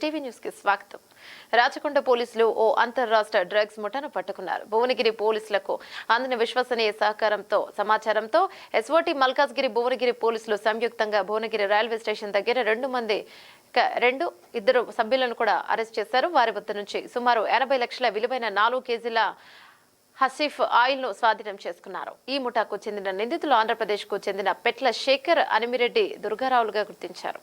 STV న్యూస్కి స్వాగతం. రాచకొండ పోలీసులు ఓ అంతర్రాష్ట్ర డ్రగ్స్ ముఠాను పట్టుకున్నారు. భువనగిరి పోలీసులకు అందిన విశ్వసనీయ సహకారంతో సమాచారంతో ఎస్ఓటి మల్కాజ్గిరి భువనగిరి పోలీసులు సంయుక్తంగా భువనగిరి రైల్వే స్టేషన్ దగ్గర రెండు మంది రెండు ఇద్దరు సభ్యులను కూడా అరెస్ట్ చేశారు. వారి వద్ద నుంచి సుమారు ఎనభై లక్షల విలువైన నాలుగు కేజీల హసీఫ్ ఆయిల్ను స్వాధీనం చేసుకున్నారు. ఈ ముఠాకు చెందిన నిందితులు ఆంధ్రప్రదేశ్కు చెందిన పెట్ల శేఖర్ అనిమిరెడ్డి దుర్గారావులుగా గుర్తించారు.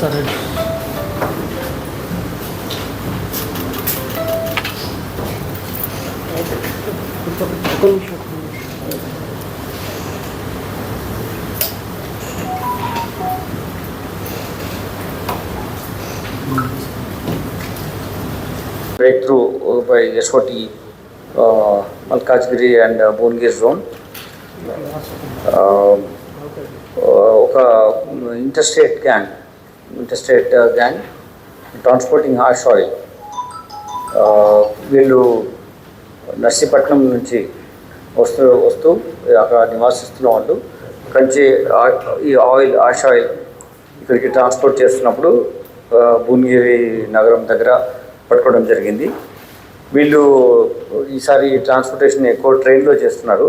सरळ करू breakthrough by SOT, uh, Malkajgiri and uh, bongir zone. Um, uh, ఒక interstate gang interstate gang transporting hash oil వీళ్ళు నర్సీపట్నం నుంచి వస్తూ వస్తూ అక్కడ నివాసిస్తున్న వాళ్ళు కంచి ఈ ఆయిల్ ఆష్ ఆయిల్ ఇక్కడికి ట్రాన్స్పోర్ట్ చేస్తున్నప్పుడు uh, భువనగిరి నగరం దగ్గర పట్టుకోవడం జరిగింది. వీళ్ళు ఈసారి ట్రాన్స్పోర్టేషన్ ఎక్కువ ట్రైన్లో చేస్తున్నారు.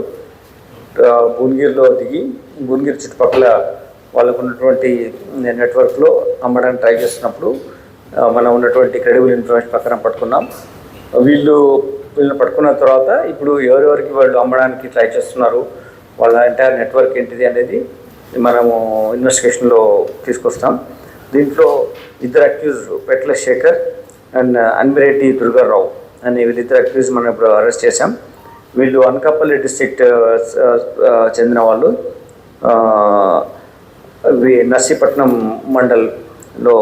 భువనగిరిలో దిగి భువనగిరి చుట్టుపక్కల వాళ్ళకు ఉన్నటువంటి నెట్వర్క్లో అమ్మడానికి ట్రై చేస్తున్నప్పుడు మనం ఉన్నటువంటి క్రెడిబుల్ ఇన్ఫర్మేషన్ ప్రకారం పట్టుకున్నాం. వీళ్ళు వీళ్ళని పట్టుకున్న తర్వాత ఇప్పుడు ఎవరెవరికి వాళ్ళు అమ్మడానికి ట్రై చేస్తున్నారు వాళ్ళ ఎంటైర్ నెట్వర్క్ ఏంటిది అనేది మనము ఇన్వెస్టిగేషన్లో తీసుకొస్తాం. దీంట్లో ఇద్దరు అక్యూజ్ పెట్ల శేఖర్ అండ్ అన్విరెడ్డి దుర్గారావు అనే వీళ్ళిద్దరు అక్యూజ్ మనం ఇప్పుడు అరెస్ట్ చేశాం. వీళ్ళు అనకాపల్లి డిస్ట్రిక్ట్ చెందిన వాళ్ళు వి- నర్సీపట్నం మండల్లో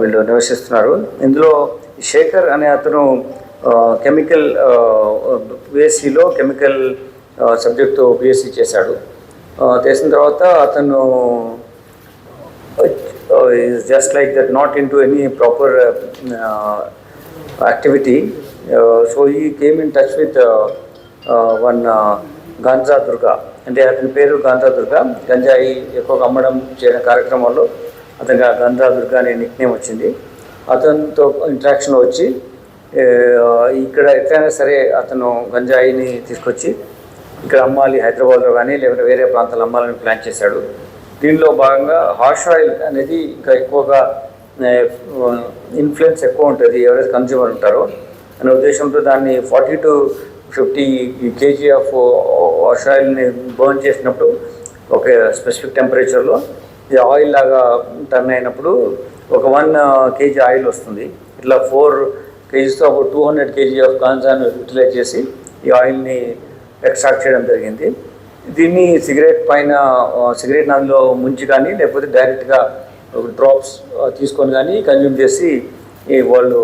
వీళ్ళు నివసిస్తున్నారు. ఇందులో శేఖర్ అనే అతను కెమికల్ బీఎస్సీలో కెమికల్ సబ్జెక్టు బీఎస్సీ చేశాడు. చేసిన తర్వాత అతను just like that not into any proper activity so he came in touch with one in Durga ganja Durga అంటే అతని పేరు గాంజా దుర్గా గంజాయి ఎక్కువగా అమ్మడం చేయడం కార్యక్రమంలో అతనికి ఆ గాంజా దుర్గా అనే నిక్నేమ్ వచ్చింది. అతనితో ఇంట్రాక్షన్ వచ్చి uh, ఇక్కడ ఎట్లయినా సరే అతను గంజాయిని తీసుకొచ్చి ఇక్కడ అమ్మాలి హైదరాబాద్లో కానీ లేకపోతే వేరే ప్రాంతాలు అమ్మాలని ప్లాన్ చేశాడు. దీనిలో భాగంగా హార్ష్ ఆయిల్ అనేది ఇంకా ఎక్కువగా uh, ఇన్ఫ్లుయెన్స్ ఎక్కువ ఉంటుంది. ఎవరైతే కన్జ్యూమర్ ఉంటారో అనే ఉద్దేశంతో దాన్ని forty to fifty KG of hash ఆయిల్ని బర్న్ చేసినప్పుడు ఒక స్పెసిఫిక్ టెంపరేచర్లో ఇది ఆయిల్ లాగా టర్న్ అయినప్పుడు ఒక వన్ కేజీ ఆయిల్ వస్తుంది. ఇట్లా ఫోర్ కేజీస్తో ఒక టూ హండ్రెడ్ కేజీ ఆఫ్ గాంజాను యూటిలైజ్ చేసి ఈ ఆయిల్ని ఎక్స్ట్రాక్ట్ చేయడం జరిగింది. దీన్ని సిగరెట్ పైన సిగరెట్ అందులో ముంచి కానీ లేకపోతే డైరెక్ట్గా డ్రాప్స్ తీసుకొని కానీ కన్జ్యూమ్ చేసి వాళ్ళు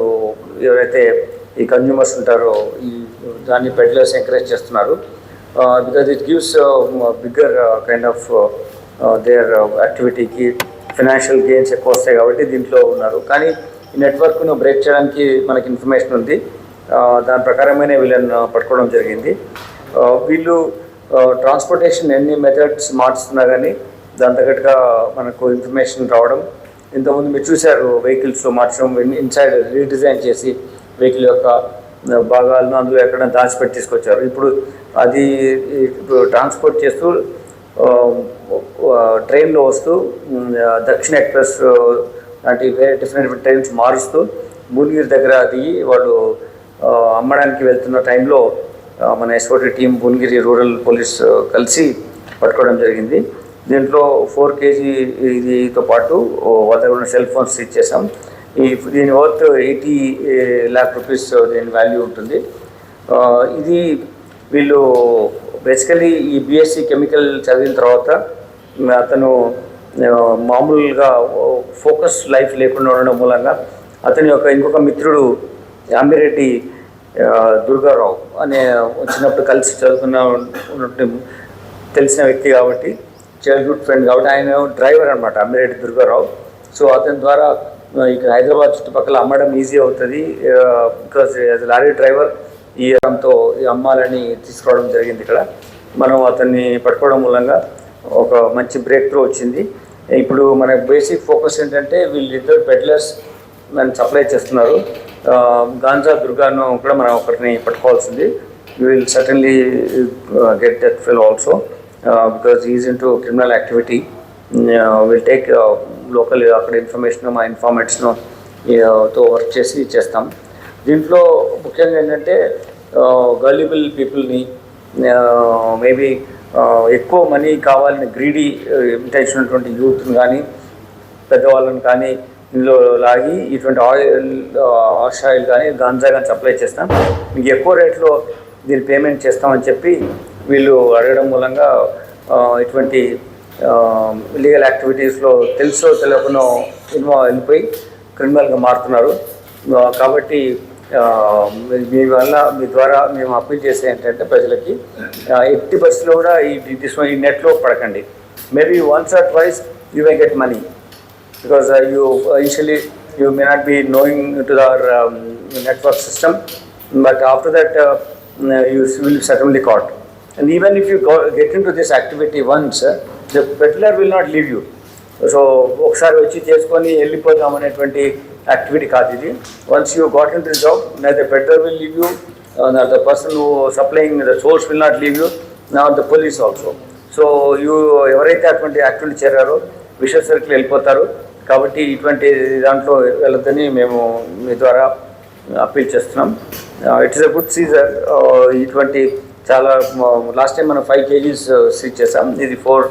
ఎవరైతే ఈ కన్జ్యూమర్స్ ఉంటారు ఈ దాన్ని పెడ్లర్స్ ఎంకరేజ్ చేస్తున్నారు. Because it gives bigger kind of their యాక్టివిటీకి financial gains ఎక్కువ వస్తాయి కాబట్టి దీంట్లో ఉన్నారు. కానీ ఈ నెట్వర్క్ను బ్రేక్ చేయడానికి మనకి ఇన్ఫర్మేషన్ ఉంది. Uh, దాని ప్రకారమైన వీళ్ళని uh, పట్టుకోవడం జరిగింది. Uh, వీళ్ళు ట్రాన్స్పోర్టేషన్ ఎన్ని మెథడ్స్ మార్చుతున్నా కానీ దాని తగ్గట్టుగా మనకు ఇన్ఫర్మేషన్ రావడం. ఇంతకుముందు మీరు చూశారు వెహికల్స్ మార్చడం ఇన్సైడ్ రీడిజైన్ చేసి వెహికల్ యొక్క భాగాలను అందులో ఎక్కడ దాచిపెట్టి తీసుకొచ్చారు. ఇప్పుడు అది ఇప్పుడు ట్రాన్స్పోర్ట్ చేస్తూ ట్రైన్లో వస్తూ దక్షిణ ఎక్స్ప్రెస్ లాంటి వేరే డిఫరెంట్ డిఫరెంట్ ట్రైన్స్ మారుస్తూ భువనగిరి దగ్గర దిగి వాళ్ళు అమ్మడానికి వెళ్తున్న టైంలో మన SOT team Bhuvanagiri rural police కలిసి పట్టుకోవడం జరిగింది. దీంట్లో ఫోర్ కేజీ ఇదితో పాటు వాళ్ళ దగ్గర ఉన్న సెల్ ఫోన్స్ సీజ్ చేసాం ఈ దీని వర్త్ ఎయిటీ ల్యాక్ రూపీస్ దీని వాల్యూ ఉంటుంది. ఇది వీళ్ళు బేసికలీ ఈ బిఎస్సి కెమికల్ చదివిన తర్వాత అతను మామూలుగా ఫోకస్ లైఫ్ లేకుండా ఉండడం మూలంగా అతని యొక్క ఇంకొక మిత్రుడు అంబిరెడ్డి దుర్గారావు అనే వచ్చినప్పుడు కలిసి చదువుకున్న ఉన్నట్టు తెలిసిన వ్యక్తి కాబట్టి చైల్డ్హుడ్ ఫ్రెండ్ కాబట్టి ఆయన డ్రైవర్ అనమాట అంబిరెడ్డి దుర్గారావు. సో అతని ద్వారా ఇక్కడ హైదరాబాద్ చుట్టుపక్కల అమ్మడం ఈజీ అవుతుంది. బికాజ్ లారీ డ్రైవర్ ఈ రంతో ఈ అమ్మాలని తీసుకోవడం జరిగింది ఇక్కడ. మనం అతన్ని పట్టుకోవడం మూలంగా ఒక మంచి బ్రేక్ త్రూ వచ్చింది. ఇప్పుడు మన బేసిక్ ఫోకస్ ఏంటంటే వీళ్ళిద్దరు పెడ్లర్స్ మనం సప్లై చేస్తున్నారు. గాంజా దుర్గాను కూడా మనం ఒకరిని పట్టుకోవాల్సింది. Will suddenly get that feel also because is into criminal activity will take local అక్కడ ఇన్ఫర్మేషన్ మా ఇన్ఫార్మేట్స్ను uh, తో వర్క్ చేసి చేస్తాం. దీంట్లో ముఖ్యంగా ఏంటంటే గల్లిబుల్ పీపుల్ని మేబీ ఎక్కువ మనీ కావాలని గ్రీడీ ఇంటెన్షన్ uh, ఉన్నటువంటి యూత్ని కానీ పెద్దవాళ్ళని కానీ ఇందులో లాగి ఇటువంటి ఆయిల్ uh, హార్ష్ ఆయిల్ కానీ గాంజా కానీ సప్లై చేస్తాం. మీకు ఎక్కువ రేట్లో దీన్ని పేమెంట్ చేస్తామని చెప్పి వీళ్ళు అడగడం మూలంగా ఇటువంటి లీగల్ యాక్టివిటీస్లో తెలుసో తెలియకునో ఇన్వాల్వ్ అయిపోయి క్రిమినల్గా మారుతున్నారు. కాబట్టి మీ వల్ల మీ ద్వారా మేము అప్పీల్ చేసే ఏంటంటే ప్రజలకి ఎట్టి బస్సులో కూడా ఈ దిశ ఈ నెట్లో పడకండి. Maybe once or twice you may get money because you initially you may not be knowing to their network system but after that you will suddenly caught and even if you get into this activity once the peddler will not leave you so ఒకసారి వచ్చి చేసుకొని వెళ్ళిపోదాం అనేటువంటి activity కాదు ఇది. Once you got into job the peddler will leave you the person supplying the source will not leave you nor the police also so you ఎవరైతే అటువంటి activity చేరారో విషయ సర్కిల్ వెళ్ళిపోతారు. కాబట్టి ఇటువంటి దాంట్లో వెళ్ళొద్దని మేము మీ ద్వారా అప్పీల్ చేస్తున్నాం. It is a good seizure ఇటువంటి చాలా లాస్ట్ టైం మనం ఫైవ్ కేజీస్ సీజ్ చేసాం ఇది ఫోర్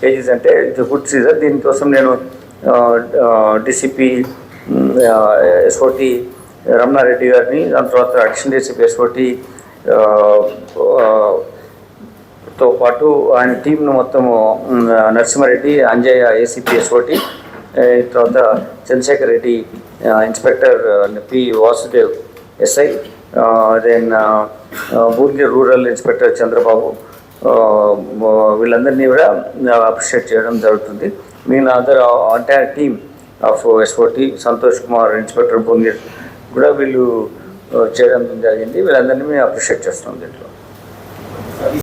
కేజీస్ అంటే ఇట్స్ గుడ్ సీజర్ దీనికోసం నేను డిసిపి ఎస్ఓటి రమణారెడ్డి గారిని దాని తర్వాత అడిషనల్ డిసిపి ఎస్ఓటి తో పాటు ఆయన టీంను మొత్తము నరసింహారెడ్డి అంజయ్య ఏసీపీ ఎస్ఓటి తర్వాత Chandrashekar Reddy inspector P Vasudev SI then Burgi rural inspector Chandrababu వీళ్ళందరినీ కూడా అప్రిషియేట్ చేయడం జరుగుతుంది. మిగిలిన other entire team of SOT Santosh Kumar inspector Burgi కూడా వీళ్ళు చేయడం జరిగింది. వీళ్ళందరినీ మేము అప్రిషియేట్ చేస్తున్నాం దీంట్లో.